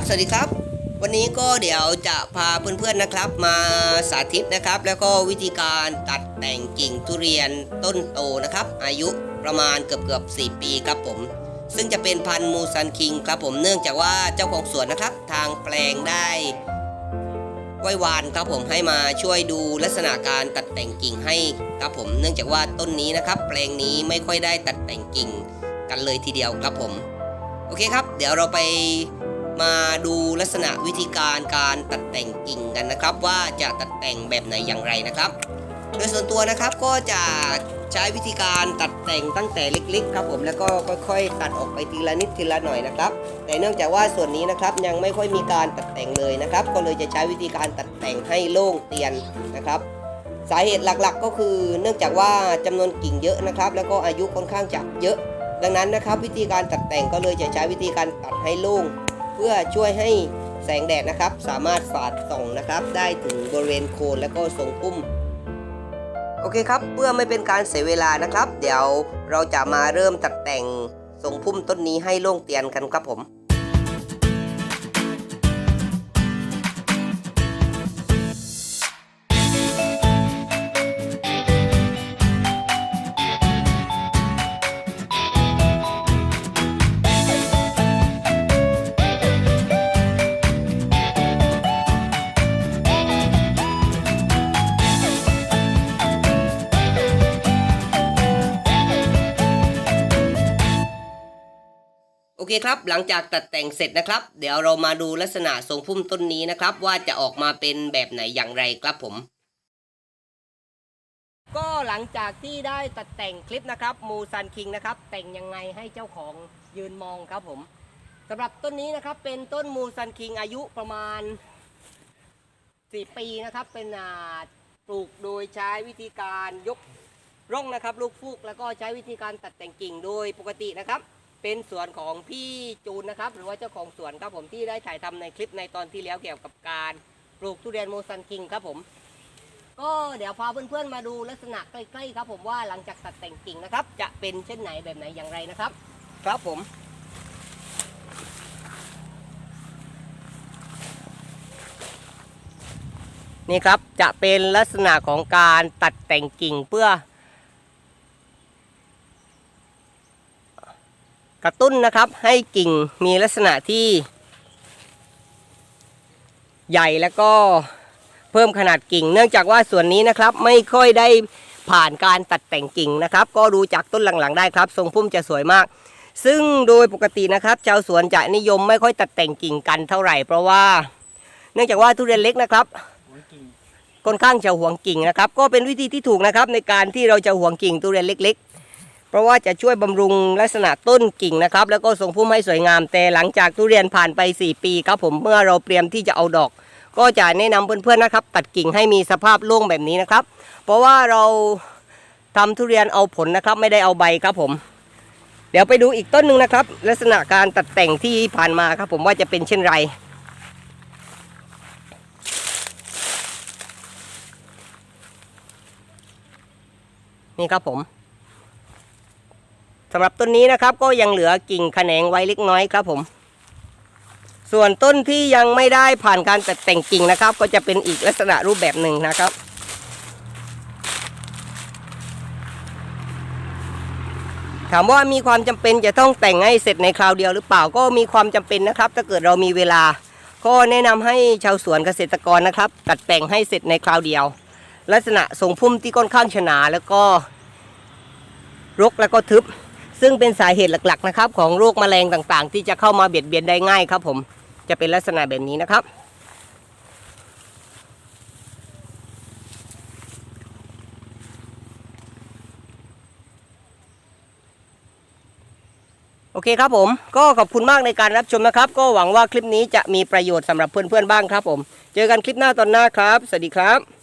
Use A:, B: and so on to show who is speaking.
A: ับสวัสดีครับ วันนี้ก็เดี๋ยวจะพาเพื่อนๆนะครับ มาสาธิตนะครับ แล้วก็วิธีการตัดแต่งกิ่งทุเรียนต้นโตนะครับ อายุประมาณเกือบเกือบๆ4ปีครับผม ซึ่งจะเป็นพันธุ์มูซันคิงครับผมเนื่องจากว่าเจ้าของสวนนะครับ ทางแปลงได้ไหว้วานครับผมให้มาช่วยดูลักษณะการตัดแต่งกิ่งให้ครับผม เนื่องจากว่าต้นนี้นะครับ แปลงนี้ไม่ค่อยได้ตัดแต่งกิ่งกันเลยทีเดียวครับผม โอเคครับ เดี๋ยวเราไป มาดูลักษณะวิธีการการตัดแต่งกิ่งกันนะครับ ว่าจะตัดแต่งแบบไหนอย่างไรนะครับ โดยส่วนตัวนะครับก็จะใช้วิธีการตัดแต่งตั้งแต่เล็กๆครับผมแล้วก็ค่อยๆ ตัดออกไปทีละนิดทีละหน่อยนะครับ แต่เนื่องจากว่าส่วนนี้นะครับยังไม่ค่อยมีการตัดแต่งเลยนะครับ ก็เลยจะใช้วิธีการตัดแต่งให้โล่งเตียนนะครับสาเหตุหลักๆ ก็คือเนื่องจากว่าจำนวนกิ่งเยอะนะครับ แล้วก็อายุค่อนข้างจะเยอะ ดังนั้นนะครับ วิธีการตัดแต่งก็เลยจะใช้วิธีการตัดให้โล่ง พื่อช่วยให้แสงแดดนะครับ สามารถสาดส่องนะครับ ได้ถึงบริเวณโคนและก็ทรงพุ่ม โอเคครับ เพื่อไม่เป็นการเสียเวลานะครับ เดี๋ยวเราจะมาเริ่มตัดแต่งทรงพุ่มต้นนี้ให้โล่งเตียนกันครับผม เคครับ หลังจากตัดแต่งเสร็จนะครับ เดี๋ยวเรามาดูลักษณะทรงพุ่มต้นนี้นะครับ ว่าจะออกมาเป็นแบบไหนอย่างไรครับผม ก็หลังจากที่ได้ตัดแต่งคลิปนะครับมูซันคิงนะครับ แต่งยังไงให้เจ้าของยืนมองครับผมสำหรับต้นนี้นะครับเป็นต้นมูซันคิงอายุประมาณ 4 ปีนะครับ เป็นอาปลูกโดยใช้วิธีการยกร่องนะครับ ลูกฟูกแล้วก็ใช้วิธีการตัดแต่งกิ่งโดยปกตินะครับ เป็นสวนของพี่จูนนะครับ หรือว่าเจ้าของสวนครับผมที่ได้ถ่ายทำในคลิปในตอนที่แล้วเกี่ยวกับการปลูกทุเรียนโมซันคิงครับผม ก็เดี๋ยวพาเพื่อนๆมาดูลักษณะใกล้ๆครับผมว่าหลังจากตัดแต่งกิ่งนะครับ จะเป็นเช่นไหนแบบไหนอย่างไรนะครับ ครับผมนี่ครับจะเป็นลักษณะของการตัดแต่งกิ่งเพื่อ กระตุ้นนะครับให้กิ่งมีลักษณะที่ ใหญ่แล้วก็เพิ่มขนาดกิ่ง เนื่องจากว่าส่วนนี้นะครับไม่ค่อยได้ผ่านการตัดแต่งกิ่งนะครับ ก็ดูจากต้นหลังๆได้ครับ ทรงพุ่มจะสวยมาก ซึ่งโดยปกตินะครับชาวสวนจะนิยมไม่ค่อยตัดแต่งกิ่งกันเท่าไหร่ เพราะว่า เนื่องจากว่าทุเรียนเล็กนะครับค่อนข้างจะหวงกิ่งนะครับ ก็เป็นวิธีที่ถูกนะครับในการที่เราจะหวงกิ่งทุเรียนเล็ก เพราะว่าจะช่วยบำรุงลักษณะต้นกิ่งนะครับ แล้วก็ส่งพุ่มให้สวยงาม แต่หลังจากทุเรียนผ่านไป 4 ปีครับผมเมื่อเราเตรียมที่จะเอาดอก ก็จะแนะนำเพื่อนๆนะครับ ตัดกิ่งให้มีสภาพโล่งแบบนี้นะครับ เพราะว่าเราทำทุเรียนเอาผลนะครับ ไม่ได้เอาใบครับผม เดี๋ยวไปดูอีกต้นหนึ่งนะครับ ลักษณะการตัดแต่งที่ผ่านมาครับผมว่าจะเป็นเช่นไรนี่ครับผม สำหรับต้นนี้นะครับก็ยังเหลือกิ่งแขนงไว้เล็กน้อยครับผม ส่วนต้นที่ยังไม่ได้ผ่านการตัดแต่งกิ่งนะครับ ก็จะเป็นอีกลักษณะรูปแบบหนึ่งนะครับ ถามว่ามีความจำเป็นจะต้องแต่งให้เสร็จในคราวเดียวหรือเปล่าก็มีความจำเป็นนะครับ ถ้าเกิดเรามีเวลา ก็แนะนำให้ชาวสวนเกษตรกรนะครับ ตัดแต่งให้เสร็จในคราวเดียว ลักษณะทรงพุ่มที่ค่อนข้างฉนาแล้วก็รกแล้วก็ทึบ ซึ่งเป็นสาเหตุหลักๆนะครับของโรคแมลงต่างๆ ที่จะเข้ามาเบียดเบียนได้ง่ายครับผมจะเป็นลักษณะแบบนี้นะครับ โอเคครับผมก็ขอบคุณมากในการรับชมนะครับ ก็หวังว่าคลิปนี้จะมีประโยชน์สำหรับเพื่อนๆบ้างครับผม เจอกันคลิปหน้าตอนหน้าครับ สวัสดีครับ